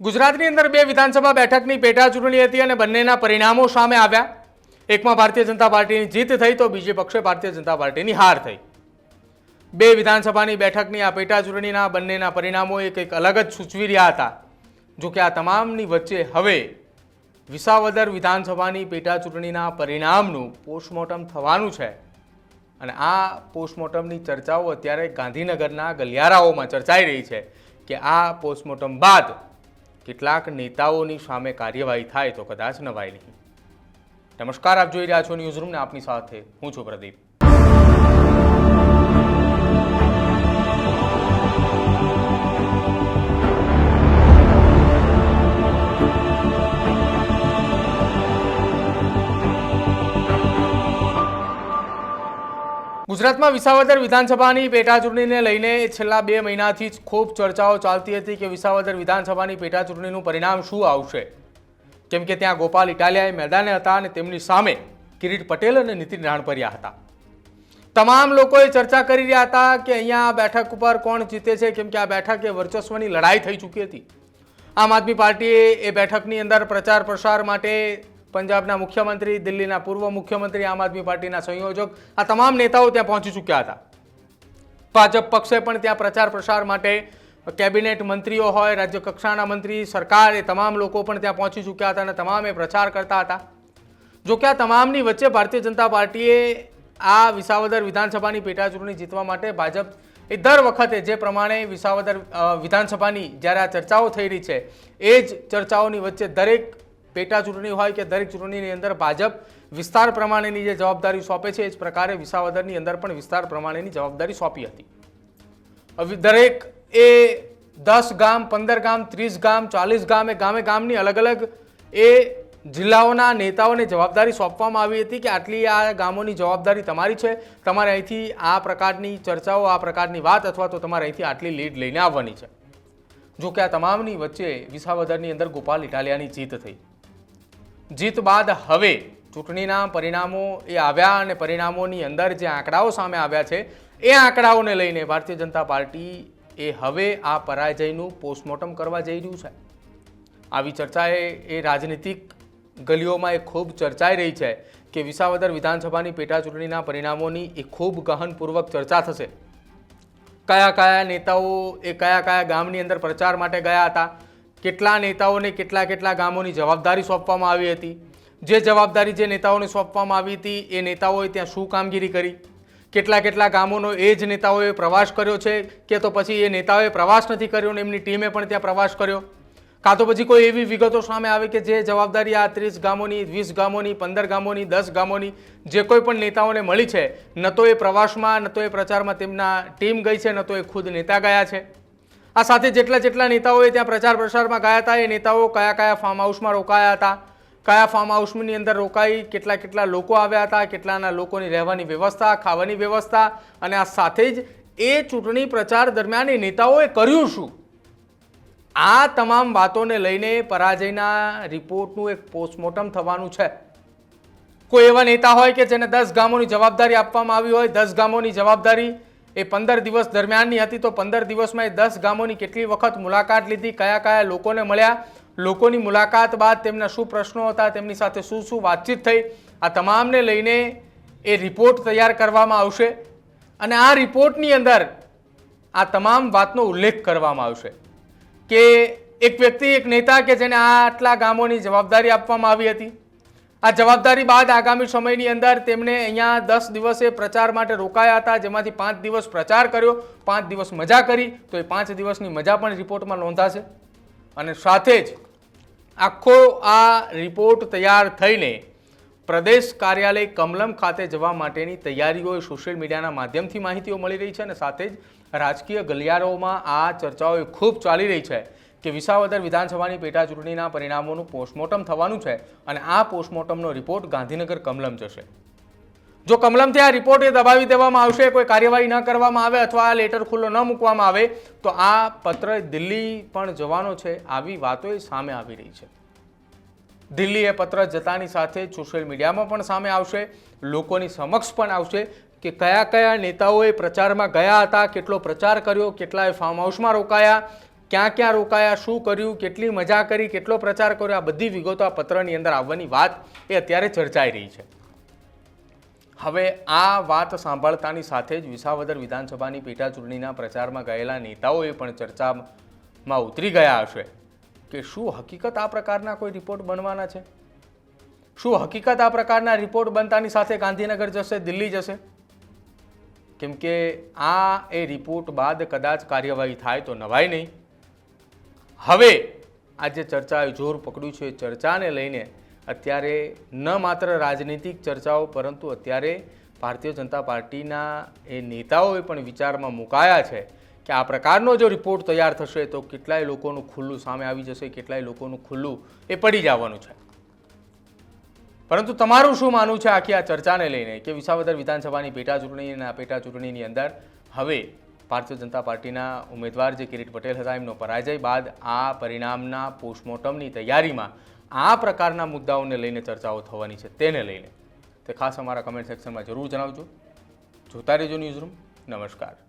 ગુજરાતની અંદર બે વિધાનસભા બેઠકની પેટા ચૂંટણી હતી અને બંનેના પરિણામો સામે આવ્યા. એકમાં ભારતીય જનતા પાર્ટીની જીત થઈ તો બીજે પક્ષે ભારતીય જનતા પાર્ટીની હાર થઈ. બે વિધાનસભાની બેઠકની આ પેટા ચૂંટણીના બંનેના પરિણામો એ કંઈક અલગ જ સૂચવી રહ્યા હતા. જોકે આ તમામની વચ્ચે હવે વિસાવદર વિધાનસભાની પેટા ચૂંટણીના પરિણામનું પોસ્ટમોર્ટમ થવાનું છે. અને આ પોસ્ટમોર્ટમની ચર્ચાઓ અત્યારે ગાંધીનગરના ગલિયારાઓમાં ચર્ચાઈ રહી છે કે આ પોસ્ટમોર્ટમ બાદ કેટલાક નેતાઓની સામે કાર્યવાહી થાય તો કદાચ નવાય નહીં. નમસ્કાર, આપ જોઈ રહ્યા છો ન્યૂઝરૂમને આપની સાથે હું છું પ્રદીપ. ગુજરાતમાં વિસાવદર વિધાનસભાની પેટાચૂંટણીને લઈને છેલ્લા બે મહિનાથી જ ખૂબ ચર્ચાઓ ચાલતી હતી કે વિસાવદર વિધાનસભાની પેટાચૂંટણીનું પરિણામ શું આવશે. કેમ કે ત્યાં ગોપાલ ઇટાલિયાએ મેદાને હતા અને તેમની સામે કિરીટ પટેલ અને નીતિન રાણપરિયા હતા. તમામ લોકોએ ચર્ચા કરી રહ્યા હતા કે અહીંયા બેઠક ઉપર કોણ જીતે છે, કેમ કે આ બેઠક વર્ચસ્વની લડાઈ થઈ ચૂકી હતી. આમ આદમી પાર્ટીએ એ બેઠકની અંદર પ્રચાર પ્રસાર માટે પંજાબના મુખ્યમંત્રી, દિલ્હીના પૂર્વ મુખ્યમંત્રી, આમ આદમી પાર્ટીના સંયોજક. આ તમામ નેતાઓ ત્યાં પહોંચી ચૂક્યા હતા. ભાજપ પક્ષે પણ ત્યાં પ્રચાર પ્રસાર માટે કેબિનેટ મંત્રીઓ હોય, રાજ્ય કક્ષાના મંત્રી, સરકાર, એ તમામ લોકો પણ ત્યાં પહોંચી ચૂક્યા હતા અને તમામે પ્રચાર કરતા હતા. જો કે આ તમામની વચ્ચે ભારતીય જનતા પાર્ટીએ આ વિસાવદર વિધાનસભાની પેટાચૂંટણી જીતવા માટે ભાજપ એ દર વખતે જે પ્રમાણે વિસાવદર વિધાનસભાની જ્યારે આ ચર્ચાઓ થઈ રહી છે, એ જ ચર્ચાઓની વચ્ચે દરેક પેટા ચૂંટણી હોય કે દરેક ચૂંટણીની અંદર ભાજપ વિસ્તાર પ્રમાણેની જે જવાબદારી સોંપે છે, એ જ પ્રકારે વિસાવદરની અંદર પણ વિસ્તાર પ્રમાણેની જવાબદારી સોંપી હતી. દરેક એ દસ ગામ, પંદર ગામ, ત્રીસ ગામ, ચાલીસ ગામ એ ગામે ગામની અલગ અલગ એ જિલ્લાઓના નેતાઓને જવાબદારી સોંપવામાં આવી હતી કે આટલી આ ગામોની જવાબદારી તમારી છે, તમારે અહીંથી આ પ્રકારની ચર્ચાઓ, આ પ્રકારની વાત અથવા તો તમારે અહીંથી આટલી લીડ લઈને આવવાની છે. જો કે આ તમામની વચ્ચે વિસાવદરની અંદર ગોપાલ ઇટાલિયાની જીત થઈ. જીત બાદ હવે ચૂંટણીના પરિણામો એ આવ્યા અને પરિણામોની અંદર જે આંકડાઓ સામે આવ્યા છે, એ આંકડાઓને લઈને ભારતીય જનતા પાર્ટી એ હવે આ પરાજયનું પોસ્ટમોર્ટમ કરવા જઈ રહ્યું છે. આવી ચર્ચાએ એ રાજનીતિક ગલીઓમાં એ ખૂબ ચર્ચાઈ રહી છે કે વિસાવદર વિધાનસભાની પેટા ચૂંટણીના પરિણામોની એ ખૂબ ગહનપૂર્વક ચર્ચા થશે. કયા કયા નેતાઓ એ કયા કયા ગામની અંદર પ્રચાર માટે ગયા હતા કેટલા નેતાઓને કેટલા કેટલા ગામોની જવાબદારી સોંપવામાં આવી હતી? જે જવાબદારી જે નેતાઓને સોંપવામાં આવી હતી, એ નેતાઓએ ત્યાં શું કામગીરી કરી? કેટલા કેટલા ગામોનો એ જ નેતાઓએ પ્રવાસ કર્યો છે કે તો પછી એ નેતાઓએ પ્રવાસ નથી કર્યો ને એમની ટીમે પણ ત્યાં પ્રવાસ કર્યો? કાં તો પછી કોઈ એવી વિગતો સામે આવે કે જે જવાબદારી આ ત્રીસ ગામોની, વીસ ગામોની, પંદર ગામોની, દસ ગામોની જે કોઈ પણ નેતાઓને મળી છે, ન તો એ પ્રવાસમાં, ન તો એ પ્રચારમાં તેમના ટીમ ગઈ છે, ન તો એ ખુદ નેતા ગયા છે? આ સાથે જેટલા જેટલા નેતાઓએ ત્યાં પ્રચાર પ્રસારમાં ગયા હતા, એ નેતાઓ કયા કયા ફાર્મ હાઉસમાં રોકાયા હતા? કયા ફાર્મ હાઉસની અંદર રોકાઈ, કેટલા કેટલા લોકો આવ્યા હતા, કેટલાના લોકોની રહેવાની વ્યવસ્થા, ખાવાની વ્યવસ્થા? અને આ સાથે જ એ ચૂંટણી પ્રચાર દરમિયાન એ નેતાઓએ કર્યું શું? આ તમામ વાતોને લઈને પરાજયના રિપોર્ટનું એક પોસ્ટમોર્ટમ થવાનું છે. કોઈ એવા નેતા હોય કે જેને દસ ગામોની જવાબદારી આપવામાં આવી હોય, દસ ગામોની જવાબદારી એ પંદર દિવસ દરમિયાનની હતી તો પંદર દિવસમાં એ દસ ગામોની કેટલી વખત મુલાકાત લીધી, કયા કયા લોકોને મળ્યા, લોકોની મુલાકાત બાદ તેમના શું પ્રશ્નો હતા, તેમની સાથે શું શું વાતચીત થઈ, આ તમામને લઈને એ રિપોર્ટ તૈયાર કરવામાં આવશે અને આ રિપોર્ટની અંદર આ તમામ વાતનો ઉલ્લેખ કરવામાં આવશે કે એક વ્યક્તિ, એક નેતા કે જેને આટલા ગામોની જવાબદારી આપવામાં આવી હતી આ જવાબદારી બાદ આગામી સમયની અંદર તેમણે અહીંયા દસ દિવસે પ્રચાર માટે રોકાયા હતા, જેમાંથી પાંચ દિવસ પ્રચાર કર્યો, પાંચ દિવસ મજા કરી, તો એ પાંચ દિવસની મજા પણ રિપોર્ટમાં નોંધાશે. અને સાથે જ આખો આ રિપોર્ટ તૈયાર થઈને પ્રદેશ કાર્યાલય કમલમ ખાતે જવા માટેની તૈયારીઓ સોશિયલ મીડિયાના માધ્યમથી માહિતીઓ મળી રહી છે અને સાથે જ રાજકીય ગલિયારોમાં આ ચર્ચાઓ ખૂબ ચાલી રહી છે. કે વિસાવદર વિધાનસભાની પેટા ચૂંટણીના પરિણામોનું પોસ્ટમોર્ટમ થવાનું છે અને આ પોસ્ટમોર્ટમનો રિપોર્ટ ગાંધીનગર કમલમ જશે. જો કમલમથી આ રિપોર્ટ દબાવી દેવામાં આવશે, કોઈ કાર્યવાહી ન કરવામાં આવે અથવા આ લેટર ખુલ્લો ન મૂકવામાં આવે, તો આ પત્ર દિલ્હી પણ જવાનો છે આવી વાતો સામે આવી રહી છે. દિલ્હી એ પત્ર જતાની સાથે સોશિયલ મીડિયામાં પણ સામે આવશે, લોકોની સમક્ષ પણ આવશે કે કયા કયા નેતાઓએ પ્રચારમાં ગયા હતા, કેટલો પ્રચાર કર્યો, કેટલાએ ફાર્મ હાઉસમાં રોકાયા ક્યાં ક્યાં રોકાયા, શું કર્યું, કેટલી મજા કરી, કેટલો પ્રચાર કર્યો, આ બધી વિગતો આ પત્રની અંદર આવવાની વાત એ અત્યારે ચર્ચાઈ રહી છે. હવે આ વાત સાંભળતાની સાથે જ વિસાવદર વિધાનસભાની પેટા ચૂંટણીના પ્રચારમાં ગયેલા નેતાઓએ પણ ચર્ચામાં ઉતરી ગયા હશે કે શું હકીકત આ પ્રકારના કોઈ રિપોર્ટ બનવાના છે? શું હકીકત આ પ્રકારના રિપોર્ટ બનતાની સાથે ગાંધીનગર જશે, દિલ્હી જશે? કેમ કે આ એ રિપોર્ટ બાદ કદાચ કાર્યવાહી થાય તો નવાય નહીં. હવે આ જે ચર્ચાએ જોર પકડ્યું છે એ ચર્ચાને લઈને અત્યારે ન માત્ર રાજનીતિક ચર્ચાઓ, પરંતુ અત્યારે ભારતીય જનતા પાર્ટીના એ નેતાઓએ પણ વિચારમાં મુકાયા છે કે આ પ્રકારનો જો રિપોર્ટ તૈયાર થશે તો કેટલાય લોકોનું ખુલ્લું સામે આવી જશે, કેટલાય લોકોનું ખુલ્લું એ પડી જવાનું છે. પરંતુ તમારું શું માનવું છે આખી આ ચર્ચાને લઈને કે વિસાવદર વિધાનસભાની પેટા ચૂંટણી અને આ પેટા ચૂંટણીની અંદર હવે ભારતીય જનતા પાર્ટીના ઉમેદવાર જે કિરીટ પટેલ હતા, એમનો પરાજય બાદ આ પરિણામના પોસ્ટમોર્ટમની તૈયારીમાં આ પ્રકારના મુદ્દાઓને લઈને ચર્ચાઓ થવાની છે, તેને લઈને. તે ખાસ અમારા કમેન્ટ સેક્શનમાં જરૂર જણાવજો. જોતા રહેજો ન્યૂઝરૂમ નમસ્કાર.